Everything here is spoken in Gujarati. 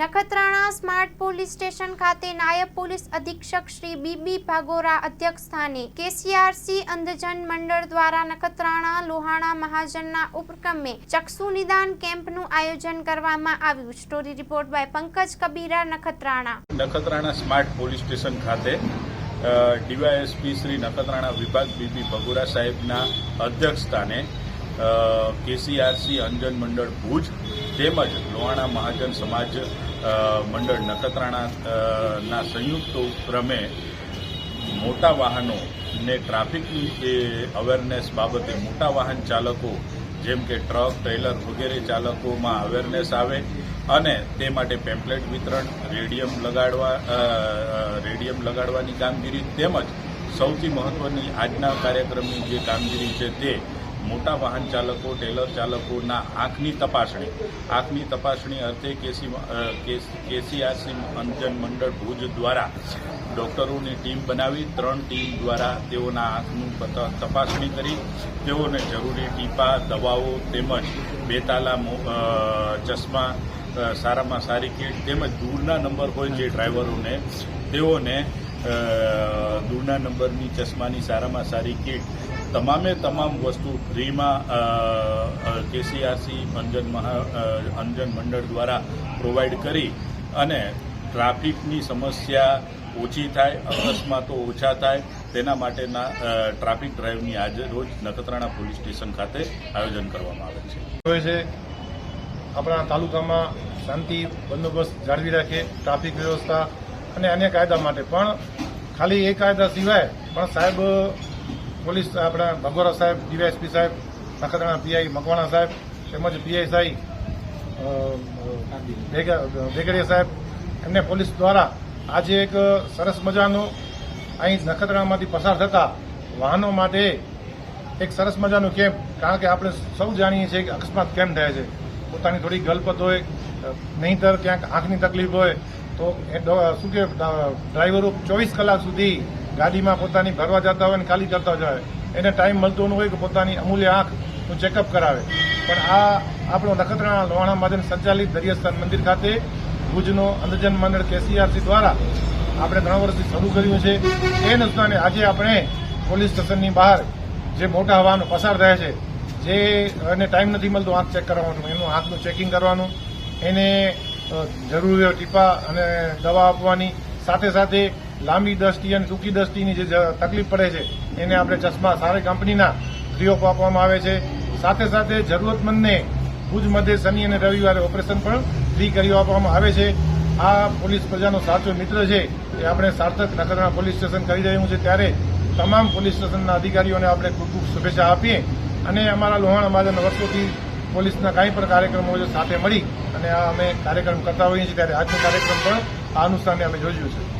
નખત્રાણા સ્માર્ટ પોલીસ સ્ટેશન ખાતે નાયબ પોલીસ અધિક્ષક શ્રી બીબી ભાગોરા અધ્યક્ષ સ્થાને કેસીઆરસી અંધજન મંડળ દ્વારા નખત્રાણા લોહાણા મહાજનના ઉપક્રમે ચક્ષુ નિદાન કેમ્પનું આયોજન કરવામાં આવ્યું. Story report by Pankaj Kabira, Nakhatrana. Nakhatrana smart police station ખાતે ડીવાયએસપી શ્રી નખત્રાણા વિભાગ બીબી ભગુરા સાહેબના અધ્યક્ષ સ્થાને કેસીઆરસી અંજન મંડળ ભુજ તેમજ લોહાણા મહાજન સમાજ મંડળ નખત્રાણાના સંયુક્ત ઉપક્રમે મોટા વાહનો ને ટ્રાફિકની જે અવેરનેસ બાબતે મોટા વાહન ચાલકો, જેમ કે ટ્રક, ટ્રેલર વગેરે ચાલકોમાં અવેરનેસ આવે અને તે માટે પેમ્પલેટ વિતરણ, રેડિયમ લગાડવા રેડિયમ લગાડવાની કામગીરી તેમજ સૌથી મહત્વની આજના કાર્યક્રમની જે કામગીરી છે તે મોટા વાહન ચાલકો, ટેલર ચાલકોના આંખની તપાસણી. આંખની તપાસણી અર્થે કેસી કેસીઆરસી અંજન મંડળ ભુજ દ્વારા ડોક્ટરોની ટીમ બનાવી, ત્રણ ટીમ દ્વારા તેઓના આંખનું તપાસણી કરી. તેઓને જરૂરી ટીપા, દવાઓ તેમજ બેતાલા ચશ્મા સારામાં સારી કીટ તેમજ દૂરના નંબર હોય જે ડ્રાઈવરોને, તેઓને દૂરના નંબરની ચશ્માની સારામાં સારી કીટ તમામે તમામ વસ્તુ ફ્રીમાં કેસીઆરસી, અંજન મહા અંજન મંડળ દ્વારા પ્રોવાઈડ કરી અને ટ્રાફિકની સમસ્યા ઓછી થાય, અકસ્માતો ઓછા થાય, તેના માટેના ટ્રાફિક ડ્રાઈવની આજે રોજ નખત્રાણા પોલીસ સ્ટેશન ખાતે આયોજન કરવામાં આવે છે, આપણા તાલુકામાં શાંતિ, બંદોબસ્ત જાળવી રાખે, ટ્રાફિક વ્યવસ્થા અને અન્ય કાયદા માટે પણ ખાલી એ કાયદા સિવાય પણ સાહેબ પોલીસ આપણા ભગોરા સાહેબ, ડીવાયએસપી સાહેબ, નખત્રાણા પીઆઈ મકવાણા સાહેબ, તેમજ પીઆઈસાઈ ભેગડીયા સાહેબ, એમને પોલીસ દ્વારા આજે એક સરસ મજાનું અહીં નખત્રાણામાંથી પસાર થતા વાહનો માટે એક સરસ મજાનું કેમ્પ, કારણ કે આપણે સૌ જાણીએ છીએ કે અકસ્માત કેમ થાય છે. પોતાની થોડી ગલપત હોય, નહીંતર ક્યાંક આંખની તકલીફ હોય, તો શું કે ડ્રાઈવરો ચોવીસ કલાક સુધી ગાડીમાં પોતાની ભરવા જતા હોય ને ખાલી કરતા જાય, એને ટાઈમ મળતો ન હોય કે પોતાની અમૂલ્ય આંખનું ચેકઅપ કરાવે. પણ આ આપણો નખત્રાણા લોહાણા માધ્યમ સંચાલિત દરિયાસ્થાન મંદિર ખાતે ભુજનો અંધજન મંડળ કેસીઆરસી દ્વારા આપણે ઘણા વર્ષથી શરૂ કર્યું છે. એ અનુસાને આજે આપણે પોલીસ સ્ટેશનની બહાર જે મોટા હવાનો પસાર થાય છે, જે એને ટાઈમ નથી મળતો આંખ ચેક કરવાનું, એનું આંખનું ચેકિંગ કરવાનું, એને જરૂરી ટીપા અને દવા આપવાની, સાથે સાથે લાંબી દ્રષ્ટિ અને ટૂંકી દ્રષ્ટિની જે તકલીફ પડે છે, એને આપણે ચશ્મા સારી કંપનીના ફ્રી ઓફ આપવામાં આવે છે. સાથે સાથે જરૂરતમંદને ભુજ મધ્ય શનિ અને રવિવારે ઓપરેશન પણ ફ્રી કરી આપવામાં આવે છે. આ પોલીસ પ્રજાનો સાચો મિત્ર છે એ આપણે સાર્થક નખત્રાણા પોલીસ સ્ટેશન કરી રહ્યું છે. ત્યારે તમામ પોલીસ સ્ટેશનના અધિકારીઓને આપણે ખૂબ ખૂબ શુભેચ્છા આપીએ અને અમારા લોહાણા મહાજન વર્ષોથી પોલીસના કાંઈ પણ કાર્યક્રમો સાથે મળી અને આ અમે કાર્યક્રમ કરતા હોઈએ છીએ. ત્યારે આજનો કાર્યક્રમ પણ આ અનુષ્ઠાને અમે જોયું છે.